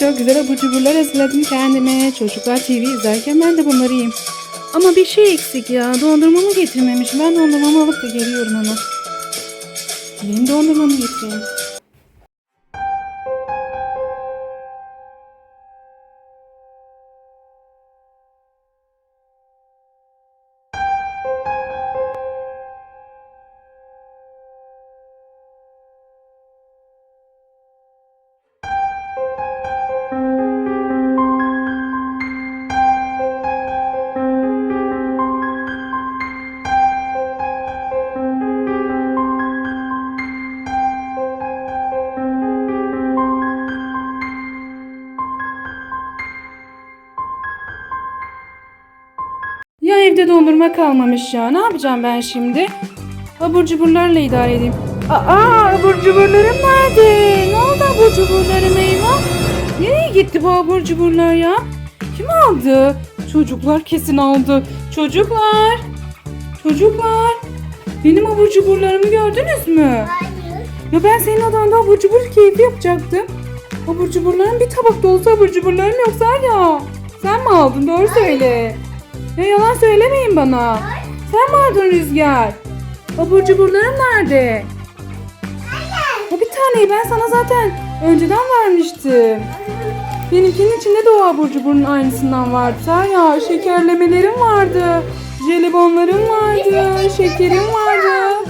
çok güzel abur cuburlar hazırladım kendime. Çocuklar TV izlerken ben de bunları yiyeyim. Ama bir şey eksik ya. Dondurmamı getirmemişim. Ben dondurmamı alıp da geliyorum hemen. Benim dondurmamı getireyim. Evde dondurma kalmamış ya. Ne yapacağım ben şimdi? Abur cuburlarla idare edeyim. Aa abur cuburlarım nerede? Ne oldu abur cuburlarım eyvah? Nereye gitti bu abur cuburlar ya? Kim aldı? Çocuklar kesin aldı. Çocuklar. Çocuklar. Benim abur cuburlarımı gördünüz mü? Hayır. Ya ben senin odanda abur cubur keyfi yapacaktım. Abur cuburların bir tabak dolusu abur cuburlarım yoksa ya. Sen mi aldın? Doğru söyle. Ya yalan söylemeyin bana. Sen mi aldın Rüzgar? Abur cuburlarım nerede? Ya bir taneyi ben sana zaten önceden vermiştim. Benimkinin içinde de o abur cuburun aynısından vardı. Sen ya şekerlemelerim vardı. Jelibonlarım vardı. Şekerim vardı.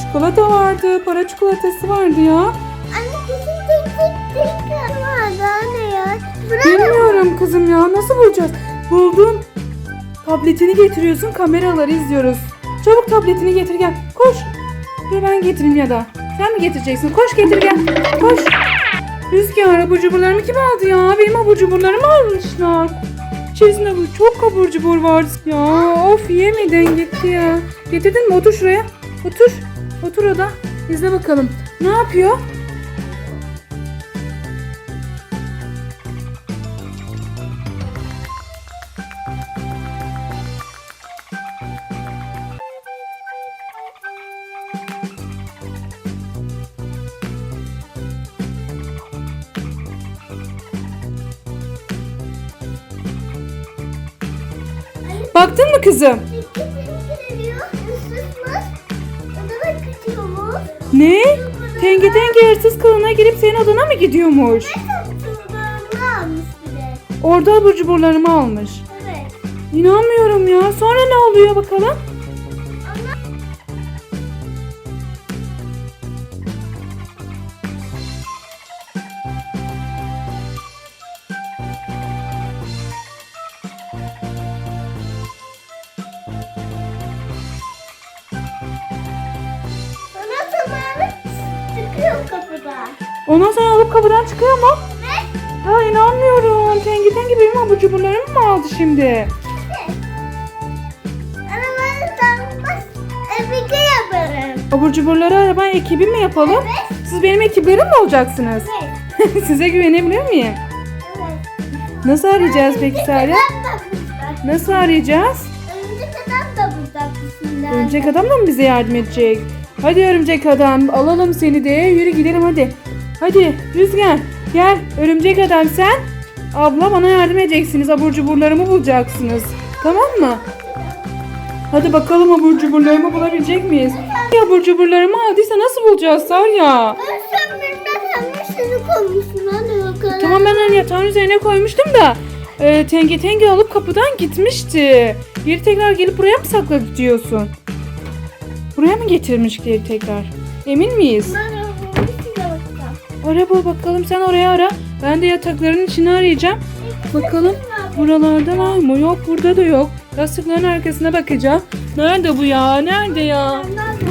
Çikolata vardı. Para çikolatası vardı ya. Anne bizim tek tek tek vardı anne ya. Bırak. Bilmiyorum kızım ya. Nasıl bulacağız? Buldum. Tabletini getiriyorsun. Kameraları izliyoruz. Çabuk tabletini getir gel. Koş. Dur ben getireyim ya da. Sen mi getireceksin? Koş getir gel. Koş. Rüzgar abur cuburlarımı kim aldı ya? Benim abur cuburlarımı almışlar. İçerisinde bu çok abur cubur vardı ya. Of yemeden gitti ya. Getirdin mi? Otur şuraya. Otur. Otur o da. İzle bakalım. Ne yapıyor? Baktın mı kızım? Ne? Tenge tenge hırsız kılığına girip senin odana mı gidiyormuş? Orada abur cuburlarımı almış. Evet. İnanmıyorum ya. Sonra ne oluyor bakalım? Ondan sonra alıp kapıdan çıkıyor mu? Ne? Ya inanmıyorum. Tengi tengi benim abur cuburlarımı mı aldı şimdi? Yaparım. Abur cuburları araba ekibi mi yapalım? Evet. Siz benim ekiplerim mi olacaksınız? Evet. Size güvenebilir miyim? Evet. Nasıl arayacağız peki burada. Nasıl arayacağız? Örümcek adam da burada. Örümcek adam da mı bize yardım edecek? Hadi örümcek adam alalım seni de yürü gidelim hadi. Hadi Rüzgar gel örümcek adam sen. Abla bana yardım edeceksiniz abur cuburlarımı bulacaksınız. Tamam mı? Hadi bakalım abur cuburlarımı bulabilecek miyiz? Ya abur cuburlarımı aldıysa nasıl bulacağız Sarya? Ben sen koymuşsun hadi bakalım. Tamam ben hani yatağın üzerine koymuştum da e, tenge tenge alıp kapıdan gitmişti. Geri tekrar gelip buraya mı sakladı diyorsun? Buraya mı getirmiş geri tekrar? Emin miyiz? Ben. Ara bul bakalım sen oraya ara. Ben de yatakların içini arayacağım. Bakalım buralarda var mı? Yok burada da yok. Yastıkların arkasına bakacağım. Nerede bu ya? Nerede ya?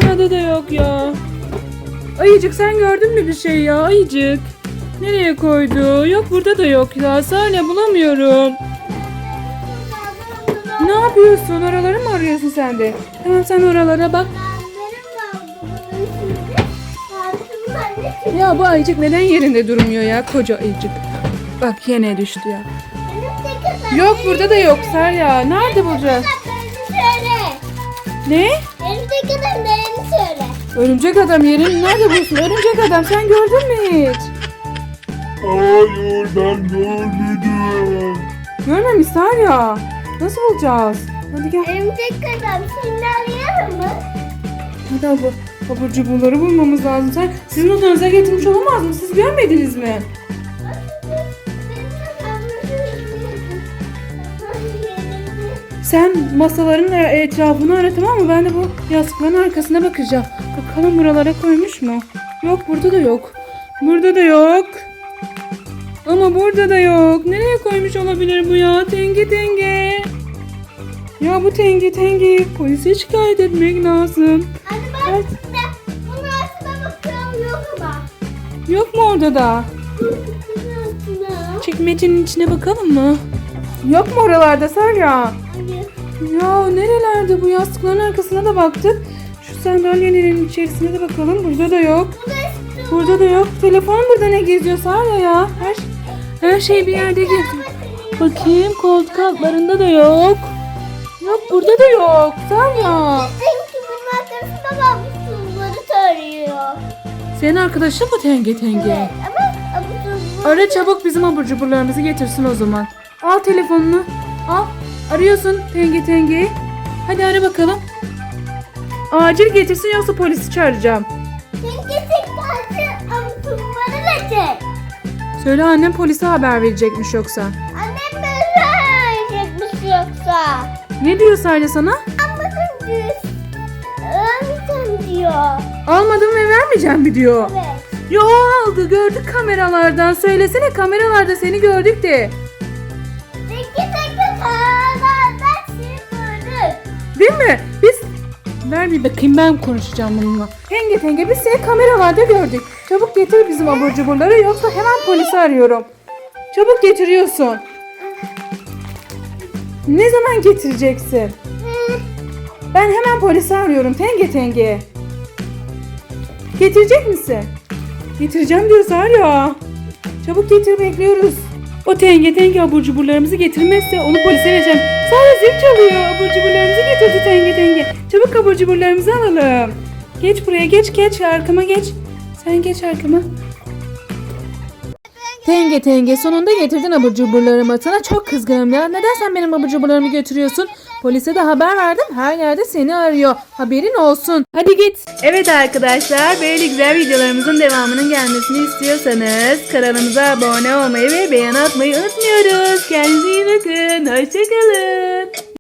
Burada da yok ya. Ayıcık sen gördün mü bir şey ya? Ayıcık. Nereye koydu? Yok burada da yok ya. Saniye bulamıyorum. Ne yapıyorsun? Oraları mı arıyorsun sen de? Tamam sen oralara bak. Ya bu ayıcık neden yerinde durmuyor ya? Koca ayıcık. Bak yine düştü ya. Yok burada da yok Serya. Nerede bulacağız? Söyle. Ne? Örümcek adam değerini söyle. Örümcek adam yerini nerede bulsun? Örümcek adam sen gördün mü hiç? Hayır ben görmedim. Görmemiş Sarya. Nasıl bulacağız? Hadi gel. Örümcek adam seni arayalım mı? Hadi abur, abur cuburları bulmamız lazım. Sen sizin odanıza getirmiş olamaz mı? Siz görmediniz mi? Sen masaların e- etrafını ara tamam mı? Ben de bu yastıkların arkasına bakacağım. Bakalım buralara koymuş mu? Yok burada da yok. Burada da yok. Ama burada da yok. Nereye koymuş olabilir bu ya? Tenge tenge. Ya bu tenge tenge polise şikayet etmek lazım. Hadi bak Evet. Yok mu orada da? Çekmecenin içine bakalım mı? Yok mu oralarda? Hayır. Ya nerelerde bu yastıkların arkasına da baktık. Şu sandalyelerin içerisine de bakalım. Burada da yok. Burada da yok. Telefon burada ne geziyor Sarya ya? Her, her şey bir yerde geziyor. Bakayım koltuk altlarında da yok. Yok burada da yok. Sarya. Çünkü bunun arkasında bakmışsın bunları tarıyor. Senin arkadaşın mı tenge tenge? Ama ama bu Ara çabuk bizim abur cuburlarımızı getirsin o zaman. Al telefonunu. Al. Arıyorsun tenge tengeyi. Hadi ara bakalım. Acil getirsin yoksa polisi çağıracağım. Kaldı ama bunları da çek. Söyle annem polise haber verecekmiş yoksa. Annem böyle öğrenecekmiş yoksa. Ne diyor Salih sana? Öğreneceğim diyor. Almadım ve vermeyeceğim mi diyor. Evet. Yo aldı gördük kameralardan. Söylesene kameralarda seni gördük de. Çünkü tek karalardan seni gördük. Değil mi? Biz Ver bir bakayım ben konuşacağım bununla. Tenge tenge biz seni kameralarda gördük. Çabuk getir bizim abur cuburları yoksa hemen polisi arıyorum. Çabuk getiriyorsun. Ne zaman getireceksin? Ben hemen polisi arıyorum tenge tenge. Getirecek misin? Getireceğim diyoruz ya. Çabuk getir bekliyoruz. O tenge tenge abur cuburlarımızı getirmezse onu polise vereceğim. Sonra zil çalıyor. Abur cuburlarımızı getirdi tenge tenge. Çabuk abur cuburlarımızı alalım. Geç buraya geç geç arkama geç. Sen geç arkama. Tenge tenge sonunda getirdin abur cuburlarımı. Sana çok kızgınım ya. Neden sen benim abur cuburlarımı götürüyorsun? Polise de haber verdim. Her yerde seni arıyor. Haberin olsun. Hadi git. Evet arkadaşlar böyle güzel videolarımızın devamının gelmesini istiyorsanız kanalımıza abone olmayı ve beğeni atmayı unutmuyoruz. Kendinize iyi bakın. Hoşçakalın.